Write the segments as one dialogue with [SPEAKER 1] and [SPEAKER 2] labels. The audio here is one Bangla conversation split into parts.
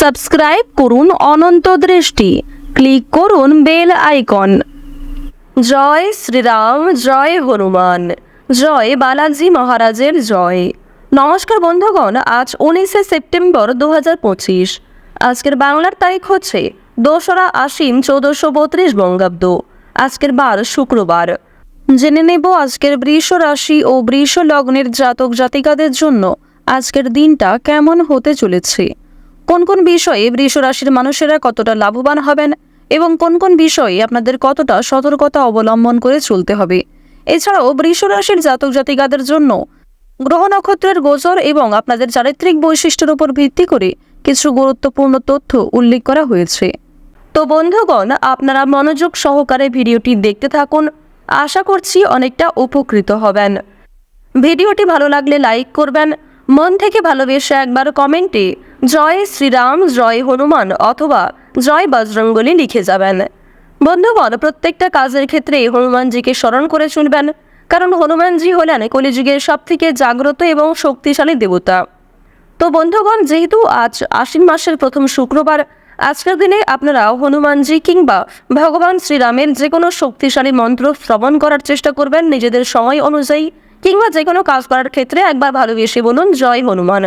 [SPEAKER 1] সাবস্ক্রাইব করুন অনন্ত দৃষ্টি। ক্লিক করুন বেল আইকন। জয় শ্রীরাম, জয় হনুমান। জয় বালাজি মহারাজের জয়। নমস্কার বন্ধুগণ, আজ উনিশে সেপ্টেম্বর দু পঁচিশ। আজকের বাংলার তারিখ হচ্ছে দোসরা আশ্বিন চৌদ্দশো বত্রিশ বঙ্গাব্দ। আজকের বার শুক্রবার। জেনে নেব আজকের বৃষ রাশি ও বৃষ লগ্নের জাতক জাতিকাদের জন্য আজকের দিনটা কেমন হতে চলেছে। কোন কোন বিষয়ে বৃষ রাশির মানুষেরা কতটা লাভবান হবেন এবং কোন কোন বিষয়ে আপনাদের কতটা সতর্কতা অবলম্বন করে চলতে হবে? এছাড়াও বৃষ রাশির জাতক জাতিকাদের জন্য গ্রহ নক্ষত্রের গোচর এবং আপনাদের চারিত্রিক বৈশিষ্ট্যের উপর ভিত্তি করে কিছু গুরুত্বপূর্ণ তথ্য উল্লেখ করা হয়েছে। তো বন্ধুগণ, আপনারা মনোযোগ সহকারে ভিডিওটি দেখতে থাকুন। আশা করছি অনেকটা উপকৃত হবেন। ভিডিওটি ভালো লাগলে লাইক করবেন মন থেকে ভালোবেসে একবার কমেন্টে জয় শ্রীরাম, জয় হনুমান অথবা জয় বজরঙ্গলি লিখে যাবেন। বন্ধুগণ, প্রত্যেকটা কাজের ক্ষেত্রে হনুমানজিকে স্মরণ করে চলবেন কারণ হনুমানজি হলেন কলিযুগের সবথেকে জাগ্রত এবং শক্তিশালী দেবতা। তো বন্ধুগণ, যেহেতু আজ আশ্বিন মাসের প্রথম শুক্রবার, আজকের দিনে আপনারা হনুমানজি কিংবা ভগবান শ্রীরামের যে কোনো শক্তিশালী মন্ত্র শ্রবণ করার চেষ্টা করবেন। নিজেদের সময় অনুযায়ী কিংবা যে কোনো কাজ করার ক্ষেত্রে একবার ভালোবেসে বলুন, জয় হনুমান।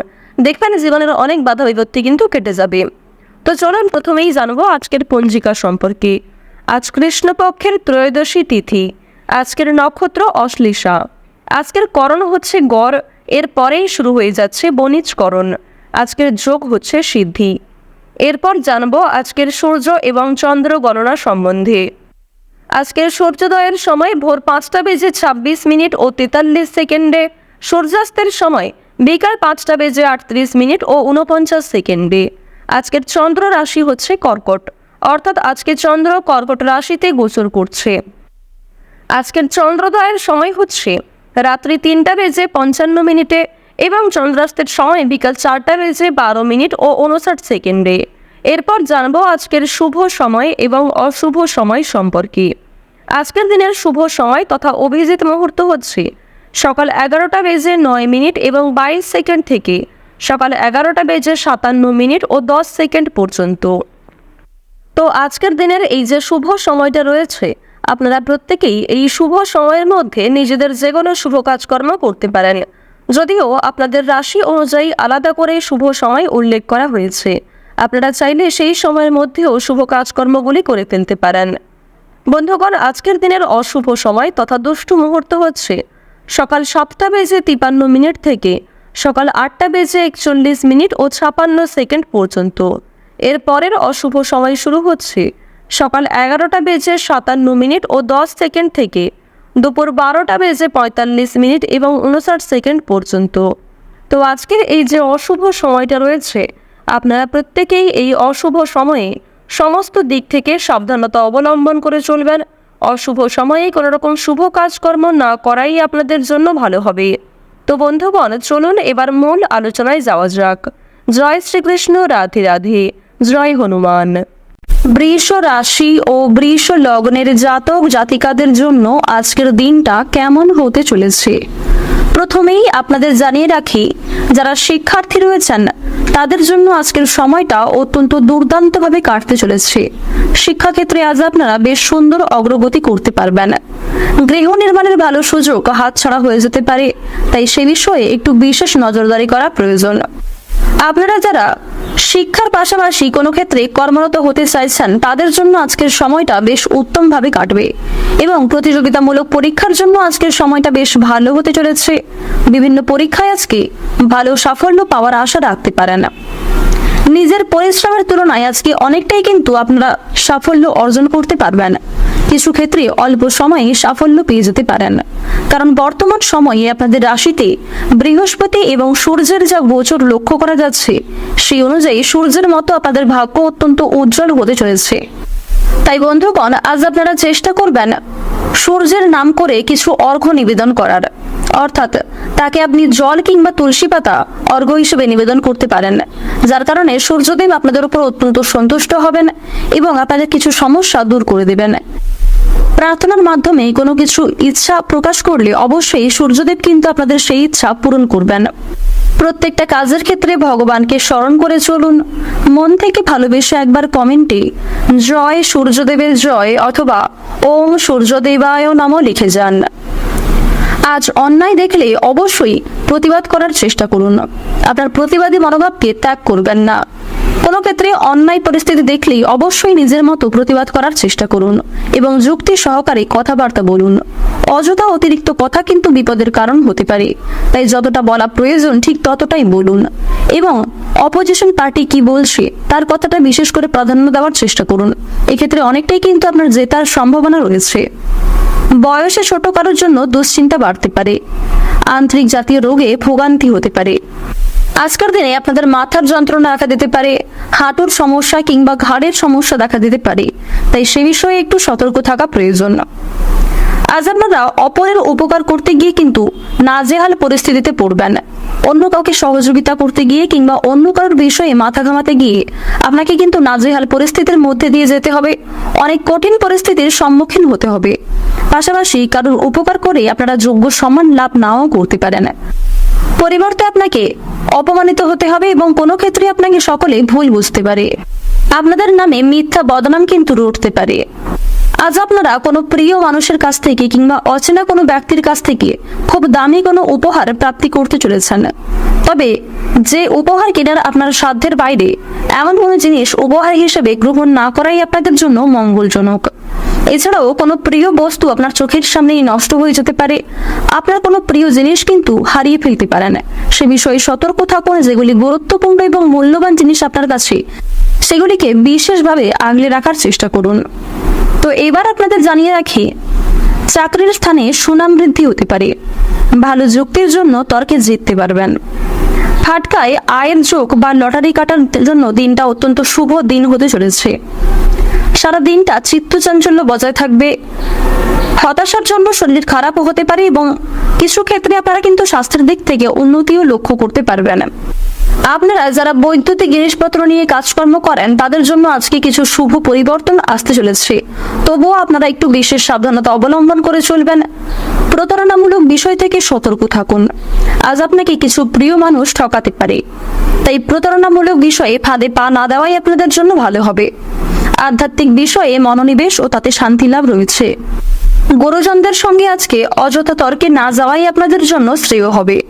[SPEAKER 1] দেখবেন জীবনের অনেক বাধা বিপত্তি কিন্তু কেটে যাবে। তো চলুন প্রথমেই জানব আজকের পঞ্জিকা সম্পর্কে। আজ কৃষ্ণপক্ষের ত্রয়োদশী তিথি, আজকের নক্ষত্র অশ্লীষা। আজকের করণ হচ্ছে গড়, এর পরেই শুরু হয়ে যাচ্ছে বণিজকরণ। আজকের যোগ হচ্ছে সিদ্ধি। এরপর জানব আজকের সূর্য এবং চন্দ্র গণনা সম্বন্ধে। আজকের সূর্যোদয়ের সময় ভোর পাঁচটা বেজে ছাব্বিশ মিনিট ও তেতাল্লিশ সেকেন্ডে। সূর্যাস্তের সময় বিকাল পাঁচটা বেজে আটত্রিশ মিনিট ও উনপঞ্চাশ সেকেন্ডে। আজকের চন্দ্র রাশি হচ্ছে কর্কট। অর্থাৎ আজকে চন্দ্র কর্কট রাশিতে গোচর করছে। আজকের চন্দ্রোদয়ের সময় হচ্ছে রাত্রি তিনটা বেজে পঞ্চান্ন মিনিটে এবং চন্দ্রাস্তের সময় বিকাল চারটা বেজে বারো মিনিট ও উনষাট সেকেন্ডে। এরপর জানব আজকের শুভ সময় এবং অশুভ সময় সম্পর্কে। আজকের দিনের শুভ সময় তথা অভিজিৎ মুহূর্ত হচ্ছে সকাল এগারোটা বেজে নয় মিনিট এবং বাইশ সেকেন্ড থেকে সকাল এগারোটা বেজে সাতান্ন মিনিট ও দশ সেকেন্ড পর্যন্ত। তো আজকের দিনের এই যে শুভ সময়টা রয়েছে, আপনারা প্রত্যেকেই এই শুভ সময়ের মধ্যে নিজেদের যে কোনো শুভ কাজকর্ম করতে পারেন। যদিও আপনাদের রাশি অনুযায়ী আলাদা করে শুভ সময় উল্লেখ করা হয়েছে। আপনারা চাইলে সেই সময়ের মধ্যেও শুভ কাজকর্মগুলি করে ফেলতে পারেন। বন্ধুগণ, আজকের দিনের অশুভ সময় তথা দুষ্টু মুহূর্ত হচ্ছে সকাল সাতটা বেজে তিপান্ন মিনিট থেকে সকাল আটটা বেজে একচল্লিশ মিনিট ও ছাপান্ন সেকেন্ড পর্যন্ত। এর পরের অশুভ সময় শুরু হচ্ছে সকাল এগারোটা বেজে সাতান্ন মিনিট ও দশ সেকেন্ড থেকে দুপুর বারোটা বেজে পঁয়তাল্লিশ মিনিট এবং উনষাট সেকেন্ড পর্যন্ত। তো আজকের এই যে অশুভ সময়টা রয়েছে আপনারা প্রত্যেকেই এই অশুভ সময়ে সমস্ত দিক থেকে সাবধানতা অবলম্বন করে চলবেন। অশুভ সময়ে কোনো রকম শুভ কাজকর্ম না করাই আপনাদের জন্য ভালো হবে। তো বন্ধুগণ, চলুন এবার মূল আলোচনায় যাওয়া যাক। জয় শ্রীকৃষ্ণ, রাধে রাধে। জয় হনুমান। বৃষ রাশি ও বৃষ লগ্নের জাতক জাতিকাদের জন্য আজকের দিনটা কেমন হতে চলেছে? প্রথমেই আপনাদের জানিয়ে রাখি, যারা শিক্ষার্থী রয়েছেন, তাদের জন্য আজকের সময়টা অত্যন্ত দুর্দান্তভাবে কাটতে চলেছে। শিক্ষাক্ষেত্রে আজ আপনারা বেশ সুন্দর অগ্রগতি করতে পারবেন। গৃহ নির্মাণের ভালো সুযোগ হাতছাড়া হয়ে যেতে পারে, তাই সে বিষয়ে একটু বিশেষ নজরদারি করা প্রয়োজন। আপনারা যারা শিক্ষার পাশাপাশি কোনো ক্ষেত্রে কর্মরত হতে চাইছেন, তাদের জন্য আজকের সময়টা বেশ উত্তমভাবে কাটবে। এবং প্রতিযোগিতামূলক পরীক্ষার জন্য আজকের সময়টা বেশ ভালো হতে চলেছে। বিভিন্ন পরীক্ষায় আজকে ভালো সাফল্য পাওয়ার আশা রাখতে পারেন। নিজের পরিশ্রমের তুলনায় আজকে অনেকটাই কিন্তু আপনারা সাফল্য অর্জন করতে পারবেন। কিছু ক্ষেত্রে অল্প সময়ে সাফল্য পেয়ে যেতে পারেন। কারণ বর্তমান সময়ে আপনাদের রাশিতে বৃহস্পতি এবং সূর্যের যা গোচর লক্ষ্য করা যাচ্ছে, সেই অনুযায়ী সূর্যের মতো আপনাদের ভাগ্য অত্যন্ত উজ্জ্বল হতে চলেছে। তাই বন্ধুগণ, আজ আপনারা চেষ্টা করবেন সূর্যের নাম করে কিছু অর্ঘ্য নিবেদন করার। অর্থাৎ তাকে আপনি জল কিংবা তুলসী পাতা অর্ঘ্য হিসেবে নিবেদন করতে পারেন। যার কারণে সূর্যদেব আপনাদের উপর অত্যন্ত সন্তুষ্ট হবেন এবং আপনাদের কিছু সমস্যা দূর করে দেবেন। প্রার্থনার মাধ্যমে কোনো কিছু ইচ্ছা প্রকাশ করলে অবশ্যই সূর্যদেব কিন্তু আপনাদের সেই ইচ্ছা পূরণ করবেন। প্রত্যেকটা কাজের ক্ষেত্রে ভগবানকে স্মরণ করে চলুন। মন থেকে ভালোবেসে একবার কমেন্টে জয় সূর্যদেবের জয় অথবা ওম সূর্যদেবায় নামও লিখে যান। আজ অন্যায় দেখলে অবশ্যই প্রতিবাদ করার চেষ্টা করুন। আপনার প্রতিবাদী মনোভাবকে ত্যাগ করবেন না। কোনো ক্ষেত্রে অন্যায় পরিস্থিতি দেখলেই অবশ্যই নিজের মতো প্রতিবাদ করার চেষ্টা করুন এবং যুক্তি সহকারে কথাবার্তা বলুন। অযথা অতিরিক্ত কথা কিন্তু বিপদের কারণ হতে পারে। তাই যতটা বলা প্রয়োজন ঠিক ততটাই বলুন। এবং অপোজিশন পার্টি কি বলছে তার কথাটা বিশেষ করে প্রাধান্য দেওয়ার চেষ্টা করুন। এক্ষেত্রে অনেকটাই কিন্তু আপনার জেতার সম্ভাবনা রয়েছে। বয়সে ছোট কারোর জন্য দুশ্চিন্তা বাড়তে পারে। আন্তরিক জাতীয় রোগে ভোগান্তি হতে পারে। আজকের দিনে আপনাদের মাথার যন্ত্রণা দেখা দিতে পারে, হাঁটুর সমস্যা কিংবা ঘাড়ের সমস্যা দেখা দিতে পারে। তাই সে বিষয়ে একটু সতর্ক থাকা প্রয়োজন। আজ আপনারা অপরের উপকার করতে গিয়ে কিন্তু নাজেহাল পরিস্থিতিতে পড়বেন। অন্য কাউকে সহযোগিতা করতে গিয়ে কিংবা অন্য কারোর বিষয়ে মাথা ঘামাতে গিয়ে আপনাকে কিন্তু নাজেহাল পরিস্থিতির মধ্যে দিয়ে যেতে হবে। অনেক কঠিন পরিস্থিতির সম্মুখীন হতে হবে। পাশাপাশি কারোর উপকার করে আপনারা যোগ্য সম্মান লাভ নাও করতে পারেন। পরিবর্তে আপনাকে অপমানিত হতে হবে এবং কোনো ক্ষেত্রে আপনাকে সকলে ভুল বুঝতে পারে। আপনাদের নামে মিথ্যা বদনাম কিন্তু রটতে পারে। আজ আপনারা কোনো প্রিয় মানুষের কাছ থেকে কিংবা অচেনা কোনো ব্যক্তির কাছ থেকে খুব দামি কোনো উপহার প্রাপ্তি করতে চলেছেন। তবে যে উপহার কেনার আপনার সাধ্যের বাইরে, এমন কোনো জিনিস উপহার হিসেবে গ্রহণ না করাই আপনাদের জন্য মঙ্গলজনক। এছাড়াও কোনো প্রিয় বস্তু আপনার চোখের সামনেই নষ্ট হয়ে যেতে পারে। আপনার কোনো প্রিয় জিনিস কিন্তু হারিয়ে ফেলতে পারেন সে বিষয়ে সতর্ক থাকুন যেগুলি গুরুত্বপূর্ণ এবং মূল্যবান জিনিস আপনার কাছে। সেগুলিকে বিশেষভাবে আগলে রাখার চেষ্টা করুন। তো এবার আপনাদের জানিয়ে রাখি, চাকরির স্থানে সুনাম বৃদ্ধি হতে পারে। ভালো যুক্তির জন্য তর্কে জিততে পারবেন। ফাটকায় আয়ের যোগ বা লটারি কাটার জন্য দিনটা অত্যন্ত শুভ দিন হতে চলেছে। সারা দিনটা চিত্ত চাঞ্চল্য বজায় থাকবে। হতাশার জন্য শরীর খারাপও হতে পারে এবং কিছু ক্ষেত্রে আপনারা কিন্তু স্বাস্থ্যের দিক থেকে উন্নতিও লক্ষ্য করতে পারবেন। আপনারা যারা বৈদ্যুতিক জিনিসপত্র নিয়ে কাজকর্ম করেন, তাদের জন্য আজকে কিছু শুভ পরিবর্তন আসতে চলেছে। তবুও আপনারা একটু বিশেষ সাবধানতা অবলম্বন করে চলবেন। প্রতারণামূলক বিষয় থেকে সতর্ক থাকুন। আজ আপনাকে কিছু প্রিয় মানুষ ঠকাতে পারে। তাই প্রতারণামূলক বিষয়ে ফাঁদে পা না দেওয়াই আপনাদের জন্য ভালো হবে। আধ্যাত্মিক বিষয়ে মনোনিবেশ ও তাতে শান্তি লাভ রয়েছে। গুরুজনদের সঙ্গে আজকে অযথা তর্কে না যাওয়াই আপনাদের জন্য শ্রেয় হবে।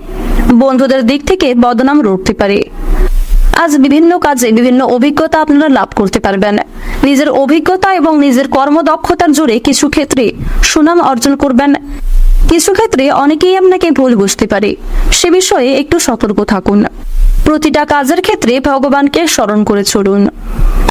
[SPEAKER 1] বন্ধুদের দিক থেকে বদনাম রুটতে পারে। আজ বিভিন্ন কাজে বিভিন্ন অভিজ্ঞতা আপনারা লাভ করতে পারবেন। নিজের অভিজ্ঞতা এবং নিজের কর্মদক্ষতার জোরে কিছু ক্ষেত্রে সুনাম অর্জন করবেন। কিছু ক্ষেত্রে অনেকেই আপনাকে ভুল বুঝতে পারে। সে বিষয়ে একটু সতর্ক থাকুন। প্রতিটা কাজের ক্ষেত্রে ভগবানকে স্মরণ করে চলুন।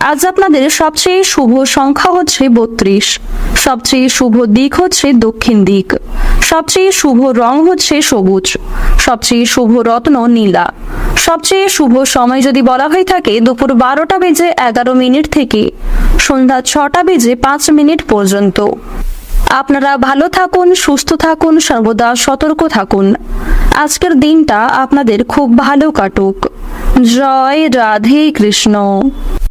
[SPEAKER 1] আজ আপনাদের সবচেয়ে শুভ সংখ্যা হচ্ছে বত্রিশ। সবচেয়ে শুভ দিক হচ্ছে দক্ষিণ দিক। সবচেয়ে শুভ রং হচ্ছে সবুজ। সবচেয়ে শুভ রত্ন নীলা। সবচেয়ে শুভ সময় যদি বলা হয়ে থাকে, দুপুর বারোটা বেজে এগারো মিনিট থেকে সন্ধ্যা ছটা বেজে পাঁচ মিনিট পর্যন্ত। আপনারা ভালো থাকুন, সুস্থ থাকুন, সর্বদা সতর্ক থাকুন। আজকের দিনটা আপনাদের খুব ভালো কাটুক। জয় রাধে কৃষ্ণ।